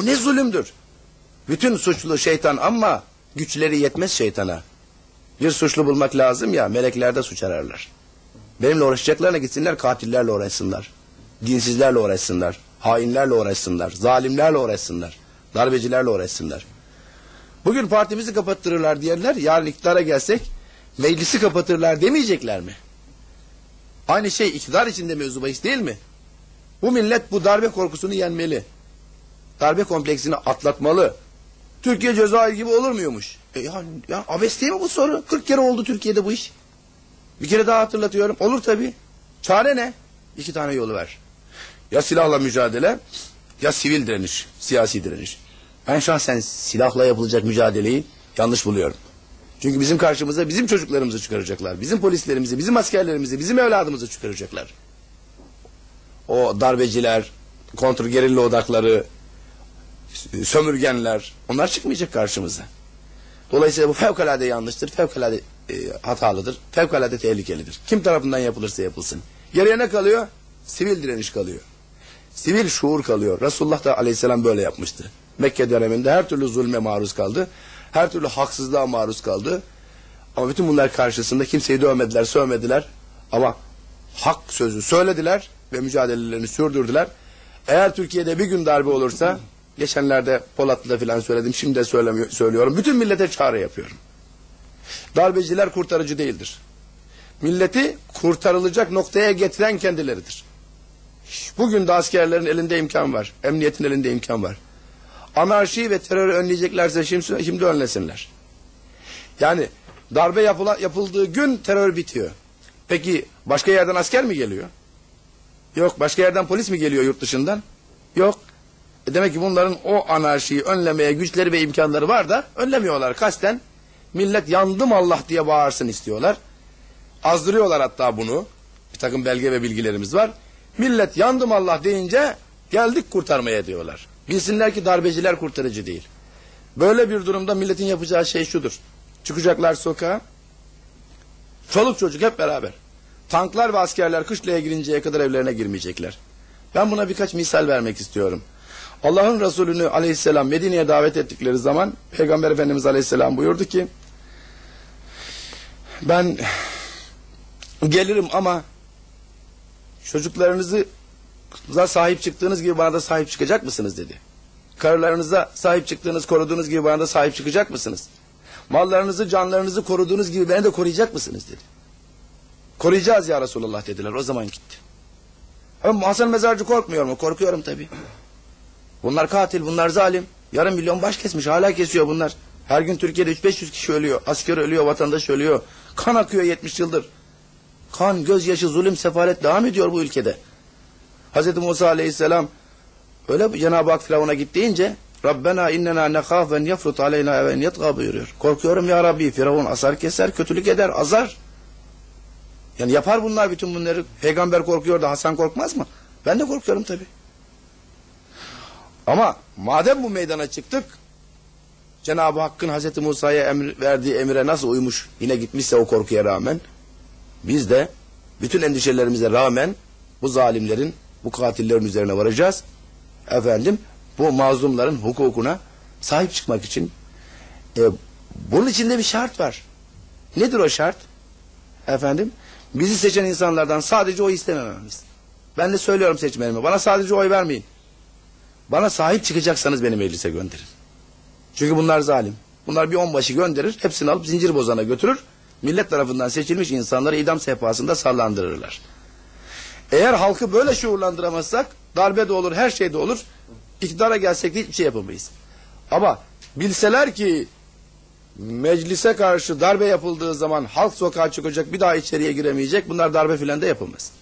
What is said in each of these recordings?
Bu ne zulümdür. Bütün suçlu şeytan ama güçleri yetmez şeytana. Bir suçlu bulmak lazım ya melekler de suç ararlar. Benimle uğraşacaklarına gitsinler katillerle uğraşsınlar. Dinsizlerle uğraşsınlar. Hainlerle uğraşsınlar. Zalimlerle uğraşsınlar. Darbecilerle uğraşsınlar. Bugün partimizi kapattırırlar diyenler yarın iktidara gelsek meclisi kapatırlar demeyecekler mi? Aynı şey iktidar içinde mevzu bahis değil mi? Bu millet bu darbe korkusunu yenmeli. Darbe kompleksini atlatmalı. Türkiye Cezayir gibi olur muymuş? E ya, ya abes değil mi bu soru? 40 kere oldu Türkiye'de bu iş. Bir kere daha hatırlatıyorum. Olur tabii. Çare ne? İki tane yolu ver. Ya silahla mücadele ya sivil direniş, siyasi direniş. Ben şahsen silahla yapılacak mücadeleyi yanlış buluyorum. Çünkü bizim karşımıza bizim çocuklarımızı çıkaracaklar. Bizim polislerimizi, bizim askerlerimizi, bizim evladımızı çıkaracaklar. O darbeciler, kontrgerilla odakları, sömürgenler onlar çıkmayacak karşımıza. Dolayısıyla bu fevkalade yanlıştır, fevkalade e, hatalıdır, fevkalade tehlikelidir. Kim tarafından yapılırsa yapılsın. Geriye ne kalıyor? Sivil direniş kalıyor. Sivil şuur kalıyor. Resulullah da aleyhisselam böyle yapmıştı. Mekke döneminde her türlü zulme maruz kaldı. Her türlü haksızlığa maruz kaldı. Ama bütün bunlar karşısında kimseyi dövmediler, sövmediler. Ama hak sözü söylediler ve mücadelelerini sürdürdüler. Eğer Türkiye'de bir gün darbe olursa, geçenlerde Polatlı'da filan söyledim, şimdi de söylüyorum. Bütün millete çağrı yapıyorum. Darbeciler kurtarıcı değildir. Milleti kurtarılacak noktaya getiren kendileridir. Bugün de askerlerin elinde imkan var. Emniyetin elinde imkan var. Anarşiyi ve terörü önleyeceklerse şimdi, şimdi önlesinler. Yani darbe yapıla, yapıldığı gün terör bitiyor. Peki başka yerden asker mi geliyor? Yok. Başka yerden polis mi geliyor yurt dışından? Yok. E demek ki bunların o anarşiyi önlemeye güçleri ve imkanları var da önlemiyorlar kasten. Millet yandım Allah diye bağırsın istiyorlar. Azdırıyorlar hatta bunu. Bir takım belge ve bilgilerimiz var. Millet yandım Allah deyince geldik kurtarmaya diyorlar. Bilsinler ki darbeciler kurtarıcı değil. Böyle bir durumda milletin yapacağı şey şudur. Çıkacaklar sokağa. Çoluk çocuk hep beraber. Tanklar ve askerler kışlaya girinceye kadar evlerine girmeyecekler. Ben buna birkaç misal vermek istiyorum. Allah'ın Resulü'nü aleyhisselam Medine'ye davet ettikleri zaman Peygamber Efendimiz aleyhisselam buyurdu ki ben gelirim ama çocuklarınızı sahip çıktığınız gibi bana da sahip çıkacak mısınız dedi. Karılarınıza sahip çıktığınız, koruduğunuz gibi bana da sahip çıkacak mısınız? Mallarınızı, canlarınızı koruduğunuz gibi beni de koruyacak mısınız dedi. Koruyacağız ya Resulullah dediler. O zaman gitti. Ama Hasan Mezarcı korkmuyor mu? Korkuyorum tabii. Bunlar katil, bunlar zalim. Yarım milyon baş kesmiş, hala kesiyor bunlar. Her gün Türkiye'de 3-500 kişi ölüyor. Asker ölüyor, vatandaş ölüyor. Kan akıyor 70 yıldır. Kan, gözyaşı, zulüm, sefalet devam ediyor bu ülkede. Hz. Musa aleyhisselam öyle Cenab-ı Hak Firavun'a git deyince Rabbena innena nekhafen yafrut aleyna ve yetga buyuruyor. Korkuyorum ya Rabbi Firavun asar keser, kötülük eder, azar. Yani yapar bunlar bütün bunları. Peygamber korkuyor da Hasan korkmaz mı? Ben de korkuyorum tabi. Ama madem bu meydana çıktık Cenab-ı Hakk'ın Hazreti Musa'ya emir, verdiği emire nasıl uymuş yine gitmişse o korkuya rağmen biz de bütün endişelerimize rağmen bu zalimlerin bu katillerin üzerine varacağız. Efendim bu mazlumların hukukuna sahip çıkmak için e, bunun içinde bir şart var. Nedir o şart? Efendim bizi seçen insanlardan sadece oy istemememiz. Ben de söylüyorum seçmenime bana sadece oy vermeyin. Bana sahip çıkacaksanız beni meclise gönderin. Çünkü bunlar zalim. Bunlar bir onbaşı gönderir, hepsini alıp zincir bozana götürür. Millet tarafından seçilmiş insanları idam sehpasında sallandırırlar. Eğer halkı böyle şuurlandıramazsak darbe de olur, her şey de olur. İktidara gelsek de hiçbir şey yapamayız. Ama bilseler ki meclise karşı darbe yapıldığı zaman halk sokağa çıkacak, bir daha içeriye giremeyecek. Bunlar darbe filan da yapılmaz.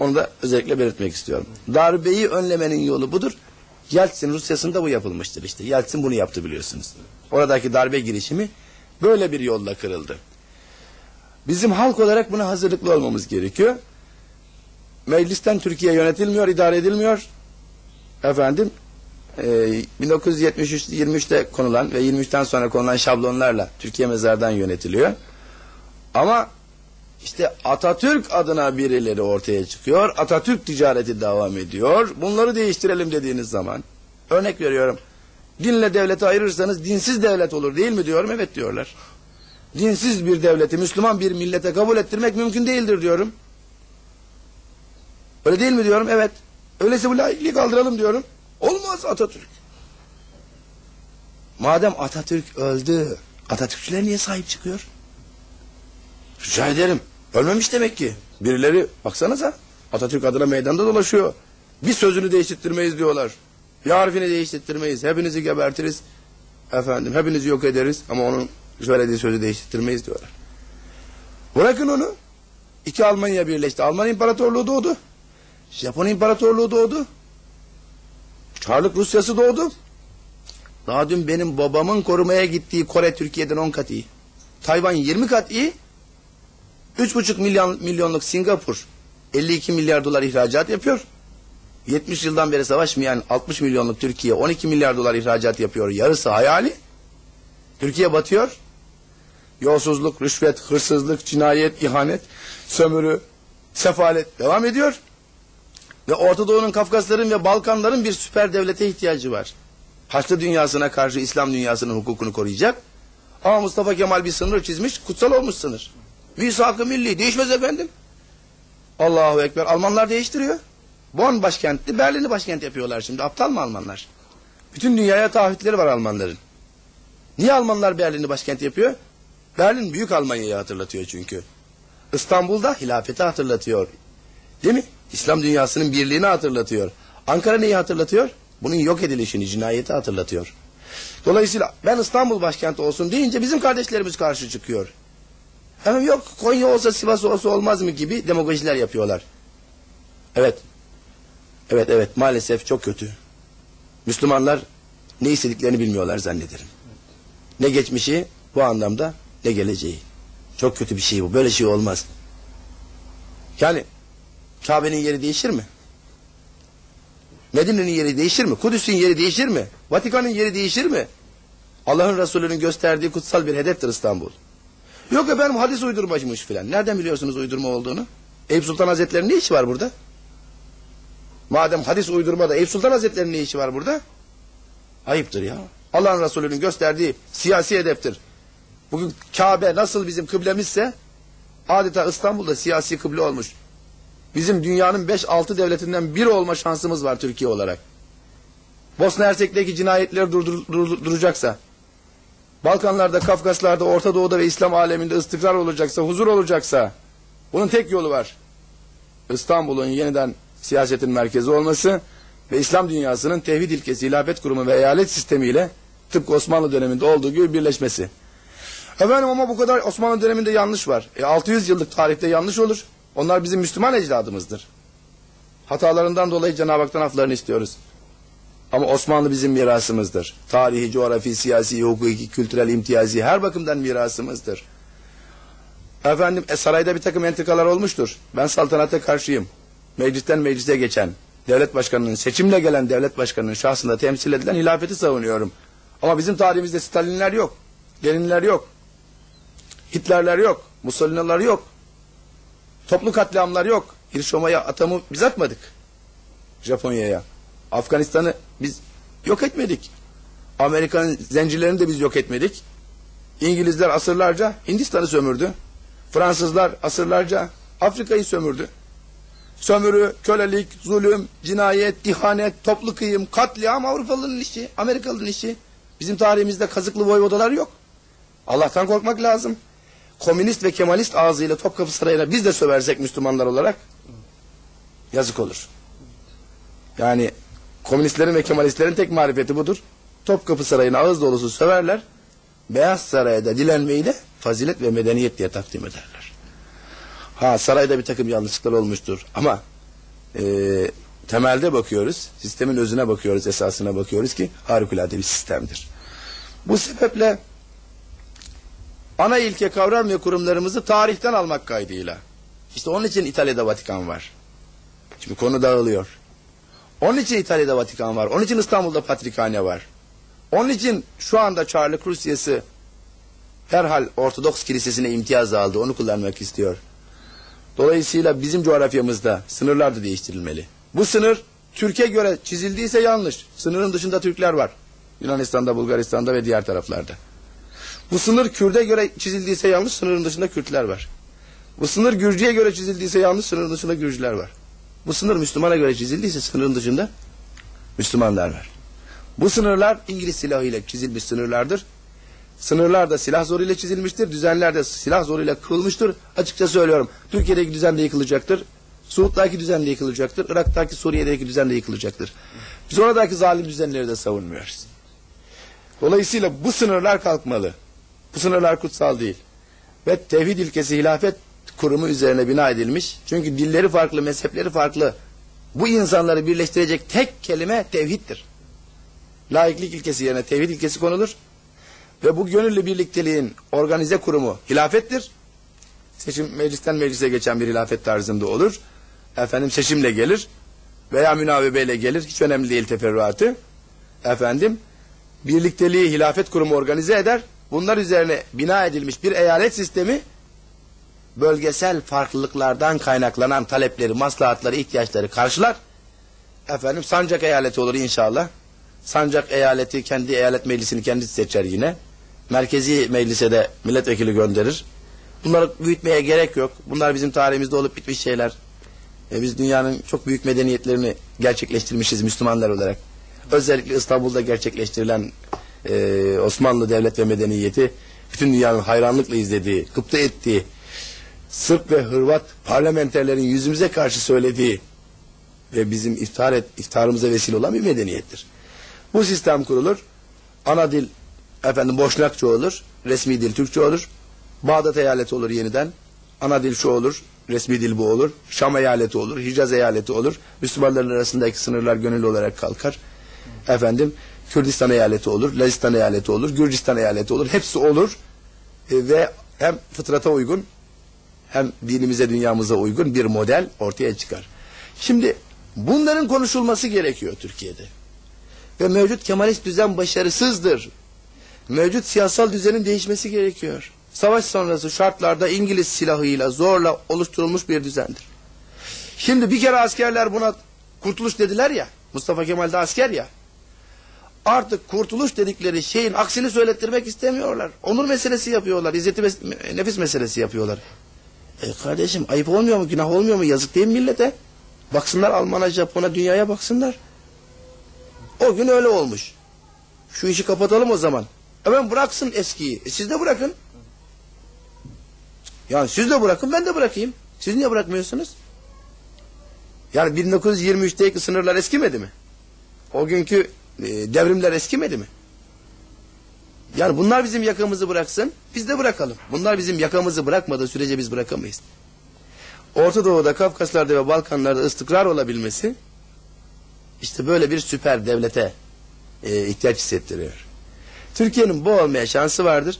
Onu da özellikle belirtmek istiyorum. Darbeyi önlemenin yolu budur. Yeltsin Rusya'sında bu yapılmıştır işte. Yeltsin bunu yaptı biliyorsunuz. Oradaki darbe girişimi böyle bir yolla kırıldı. Bizim halk olarak buna hazırlıklı olmamız gerekiyor. Meclisten Türkiye yönetilmiyor, idare edilmiyor. Efendim, e, 1973-23'te konulan ve 23'ten sonra konulan şablonlarla Türkiye mezardan yönetiliyor. Ama işte Atatürk adına birileri ortaya çıkıyor. Atatürk ticareti devam ediyor. Bunları değiştirelim dediğiniz zaman Örnek veriyorum. Dinle devleti ayırırsanız dinsiz devlet olur değil mi diyorum. Evet diyorlar. Dinsiz bir devleti Müslüman bir millete kabul ettirmek mümkün değildir diyorum. Öyle değil mi diyorum. Evet. Öyleyse bu laikliği kaldıralım diyorum. Olmaz Atatürk. Madem Atatürk öldü, Atatürkçüler niye sahip çıkıyor? Rica ederim. Ölmemiş demek ki. Birileri baksanıza Atatürk adına meydanda dolaşıyor. Bir sözünü değiştirmeyiz diyorlar. Bir harfini değiştirmeyiz. Hepinizi gebertiriz. Efendim hepinizi yok ederiz ama onun söylediği sözü değiştirmeyiz diyorlar. Bırakın onu. İki Almanya birleşti. Alman İmparatorluğu doğdu. Japon İmparatorluğu doğdu. Çarlık Rusyası doğdu. Daha dün benim babamın korumaya gittiği Kore Türkiye'den 10 kat iyi. Tayvan 20 kat iyi. 3,5 milyon milyonluk Singapur 52 milyar dolar ihracat yapıyor. 70 yıldan beri savaşmayan 60 milyonluk Türkiye 12 milyar dolar ihracat yapıyor. Yarısı hayali. Türkiye batıyor. Yolsuzluk, rüşvet, hırsızlık, cinayet, ihanet, sömürü, sefalet devam ediyor. Ve Orta Doğu'nun, Kafkasların ve Balkanların bir süper devlete ihtiyacı var. Haçlı dünyasına karşı İslam dünyasının hukukunu koruyacak. Ama Mustafa Kemal bir sınır çizmiş, kutsal olmuş sınır. Misak-ı milli değişmez efendim. Allahu Ekber. Almanlar değiştiriyor. Bonn başkentti, Berlin'i başkent yapıyorlar şimdi. Aptal mı Almanlar? Bütün dünyaya taahhütleri var Almanların. Niye Almanlar Berlin'i başkent yapıyor? Berlin büyük Almanya'yı hatırlatıyor çünkü. İstanbul'da hilafeti hatırlatıyor. Değil mi? İslam dünyasının birliğini hatırlatıyor. Ankara neyi hatırlatıyor? Bunun yok edilişini, cinayeti hatırlatıyor. Dolayısıyla ben İstanbul başkenti olsun deyince bizim kardeşlerimiz karşı çıkıyor. Hemen yok Konya olsa Sivas olsa olmaz mı gibi demagojiler yapıyorlar. Evet. Evet evet maalesef çok kötü. Müslümanlar ne istediklerini bilmiyorlar zannederim. Ne geçmişi bu anlamda ne geleceği. Çok kötü bir şey bu. Böyle şey olmaz. Yani Kabe'nin yeri değişir mi? Medine'nin yeri değişir mi? Kudüs'ün yeri değişir mi? Vatikan'ın yeri değişir mi? Allah'ın Resulü'nün gösterdiği kutsal bir hedeftir İstanbul. Yok efendim hadis uydurmacıymış filan. Nereden biliyorsunuz uydurma olduğunu? Eyüp Sultan Hazretleri'nin ne işi var burada? Madem hadis uydurma da Eyüp Sultan Hazretleri'nin ne işi var burada? Ayıptır ya. Allah'ın Resulü'nün gösterdiği siyasi hedeftir. Bugün Kabe nasıl bizim kıblemizse adeta İstanbul'da siyasi kıble olmuş. Bizim dünyanın 5-6 devletinden biri olma şansımız var Türkiye olarak. Bosna Hersek'teki cinayetleri durdur, durdur, duracaksa, Balkanlarda, Kafkaslarda, Orta Doğu'da ve İslam aleminde istikrar olacaksa, huzur olacaksa, bunun tek yolu var. İstanbul'un yeniden siyasetin merkezi olması ve İslam dünyasının tevhid ilkesi, ilafet kurumu ve eyalet sistemiyle tıpkı Osmanlı döneminde olduğu gibi birleşmesi. Efendim ama bu kadar Osmanlı döneminde yanlış var. E 600 yıllık tarihte yanlış olur. Onlar bizim Müslüman ecdadımızdır. Hatalarından dolayı Cenab-ı Hak'tan aflarını istiyoruz. Ama Osmanlı bizim mirasımızdır. Tarihi, coğrafi, siyasi, hukuki, kültürel, imtiyazi her bakımdan mirasımızdır. Efendim e, sarayda bir takım entrikalar olmuştur. Ben saltanata karşıyım. Meclisten meclise geçen, devlet başkanının, seçimle gelen devlet başkanının şahsında temsil edilen hilafeti savunuyorum. Ama bizim tarihimizde Stalinler yok. Leninler yok. Hitlerler yok. Mussolini'ler yok. Toplu katliamlar yok. Hiroşima'ya atamı biz atmadık. Japonya'ya. Afganistan'ı biz yok etmedik. Amerika'nın zincirlerini de biz yok etmedik. İngilizler asırlarca Hindistan'ı sömürdü. Fransızlar asırlarca Afrika'yı sömürdü. Sömürü, kölelik, zulüm, cinayet, ihanet, toplu kıyım, katliam Avrupalıların işi, Amerikalıların işi. Bizim tarihimizde kazıklı voyvodalar yok. Allah'tan korkmak lazım. Komünist ve Kemalist ağzıyla Topkapı Sarayı'na biz de söversek Müslümanlar olarak yazık olur. Yani komünistlerin ve Kemalistlerin tek marifeti budur. Topkapı Sarayı'na ağız dolusu söverler. Beyaz Saray'da dilenmeyi de fazilet ve medeniyet diye takdim ederler. Ha sarayda bir takım yanlışlıklar olmuştur ama e, temelde bakıyoruz, sistemin özüne bakıyoruz, esasına bakıyoruz ki harikulade bir sistemdir. Bu sebeple ana ilke kavram ve kurumlarımızı tarihten almak kaydıyla. İşte onun için İtalya'da Vatikan var. Şimdi konu dağılıyor. Onun için İtalya'da Vatikan var. Onun için İstanbul'da Patrikhane var. Onun için şu anda Çarlık Rusyası herhal Ortodoks Kilisesi'ne imtiyaz aldı. Onu kullanmak istiyor. Dolayısıyla bizim coğrafyamızda sınırlar da değiştirilmeli. Bu sınır Türkiye göre çizildiyse yanlış. Sınırın dışında Türkler var. Yunanistan'da, Bulgaristan'da ve diğer taraflarda. Bu sınır Kürt'e göre çizildiyse yanlış, sınırın dışında Kürtler var. Bu sınır Gürcü'ye göre çizildiyse yanlış, sınırın dışında Gürcüler var. Bu sınır Müslümana göre çizildiyse sınırın dışında Müslümanlar var. Bu sınırlar İngiliz silahıyla çizilmiş sınırlardır. Sınırlar da silah zoruyla çizilmiştir. Düzenler de silah zoruyla kırılmıştır. Açıkça söylüyorum. Türkiye'deki düzen de yıkılacaktır. Suud'daki düzen de yıkılacaktır. Irak'taki, Suriye'deki düzen de yıkılacaktır. Biz oradaki zalim düzenleri de savunmuyoruz. Dolayısıyla bu sınırlar kalkmalı. Bu sınırlar kutsal değil. Ve tevhid ilkesi hilafet kurumu üzerine bina edilmiş. Çünkü dilleri farklı, mezhepleri farklı. Bu insanları birleştirecek tek kelime tevhiddir. Laiklik ilkesi yerine tevhid ilkesi konulur. Ve bu gönüllü birlikteliğin organize kurumu hilafettir. Seçim meclisten meclise geçen bir hilafet tarzında olur. Efendim seçimle gelir veya münavebeyle gelir. Hiç önemli değil teferruatı. Efendim birlikteliği hilafet kurumu organize eder. Bunlar üzerine bina edilmiş bir eyalet sistemi bölgesel farklılıklardan kaynaklanan talepleri, maslahatları, ihtiyaçları karşılar. Efendim sancak eyaleti olur inşallah. Sancak eyaleti kendi eyalet meclisini kendisi seçer yine. Merkezi meclise de milletvekili gönderir. Bunları büyütmeye gerek yok. Bunlar bizim tarihimizde olup bitmiş şeyler. E biz dünyanın çok büyük medeniyetlerini gerçekleştirmişiz Müslümanlar olarak. Özellikle İstanbul'da gerçekleştirilen e, Osmanlı devlet ve medeniyeti bütün dünyanın hayranlıkla izlediği, gıpta ettiği, Sırp ve Hırvat parlamenterlerin yüzümüze karşı söylediği ve bizim iftar et, iftarımıza vesile olan bir medeniyettir. Bu sistem kurulur. Ana dil efendim Boşnakça olur. Resmi dil Türkçe olur. Bağdat eyaleti olur yeniden. Ana dil şu olur. Resmi dil bu olur. Şam eyaleti olur. Hicaz eyaleti olur. Müslümanların arasındaki sınırlar gönüllü olarak kalkar. Efendim Kürdistan eyaleti olur. Lazistan eyaleti olur. Gürcistan eyaleti olur. Hepsi olur. E, ve hem fıtrata uygun hem dinimize dünyamıza uygun bir model ortaya çıkar. Şimdi bunların konuşulması gerekiyor Türkiye'de. Ve mevcut Kemalist düzen başarısızdır. Mevcut siyasal düzenin değişmesi gerekiyor. Savaş sonrası şartlarda İngiliz silahıyla zorla oluşturulmuş bir düzendir. Şimdi bir kere askerler buna kurtuluş dediler ya. Mustafa Kemal de asker ya. Artık kurtuluş dedikleri şeyin aksini söylettirmek istemiyorlar. Onur meselesi yapıyorlar. İzzeti mes- nefis meselesi yapıyorlar. E kardeşim ayıp olmuyor mu? Günah olmuyor mu? Yazık değil mi millete? Baksınlar Alman'a, Japon'a, dünyaya baksınlar. O gün öyle olmuş. Şu işi kapatalım o zaman. Hemen bıraksın eskiyi. E siz de bırakın. Yani siz de bırakın ben de bırakayım. Siz niye bırakmıyorsunuz? Yani 1923'teki sınırlar eskimedi mi? O günkü e, devrimler eskimedi mi? Yani bunlar bizim yakamızı bıraksın, biz de bırakalım. Bunlar bizim yakamızı bırakmadığı sürece biz bırakamayız. Orta Doğu'da, Kafkaslar'da ve Balkanlar'da istikrar olabilmesi işte böyle bir süper devlete e, ihtiyaç hissettiriyor. Türkiye'nin bu olmaya şansı vardır.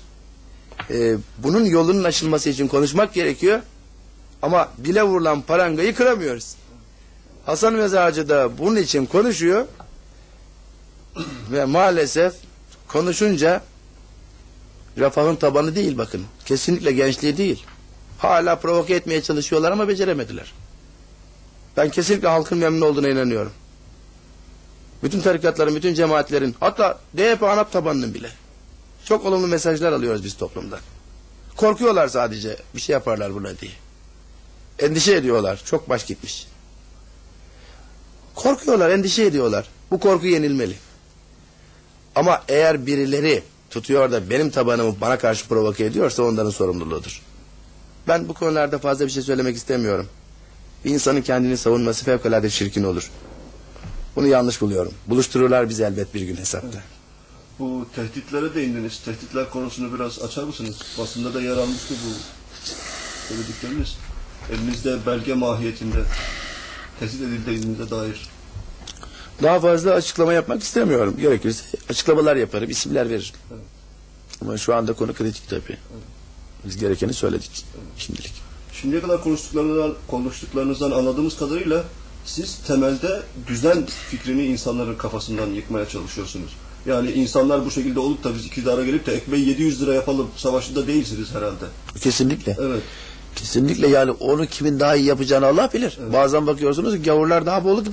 E, bunun yolunun aşılması için konuşmak gerekiyor. Ama dile vurulan parangayı kıramıyoruz. Hasan Mezarcı da bunun için konuşuyor. Ve maalesef konuşunca refahın tabanı değil bakın. Kesinlikle gençliği değil. Hala provoke etmeye çalışıyorlar ama beceremediler. Ben kesinlikle halkın memnun olduğuna inanıyorum. Bütün tarikatların, bütün cemaatlerin, hatta DYP ANAP tabanının bile. Çok olumlu mesajlar alıyoruz biz toplumdan. Korkuyorlar sadece bir şey yaparlar buna diye. Endişe ediyorlar. Çok baş gitmiş. Korkuyorlar, endişe ediyorlar. Bu korku yenilmeli. Ama eğer birileri tutuyor da benim tabanımı bana karşı provoke ediyorsa onların sorumluluğudur. Ben bu konularda fazla bir şey söylemek istemiyorum. Bir insanın kendini savunması fevkalade çirkin olur. Bunu yanlış buluyorum. Buluştururlar bizi elbet bir gün hesapta. Bu tehditlere değindiniz. Tehditler konusunu biraz açar mısınız? Basında da yer almıştı bu söyledikleriniz. Elinizde belge mahiyetinde tehdit edildiğinize dair. Daha fazla açıklama yapmak istemiyorum. Gerekirse açıklamalar yaparım, isimler veririm. Evet. Ama şu anda konu kritik tabii. Biz gerekeni söyledik şimdilik. Şimdiye kadar konuştuklarınızdan, konuştuklarınızdan anladığımız kadarıyla siz temelde düzen fikrini insanların kafasından yıkmaya çalışıyorsunuz. Yani insanlar bu şekilde olup da biz iktidara gelip de ekmeği 700 lira yapalım savaşında değilsiniz herhalde. Kesinlikle. Evet. Kesinlikle yani onu kimin daha iyi yapacağını Allah bilir. Bazen bakıyorsunuz gavurlar daha bolu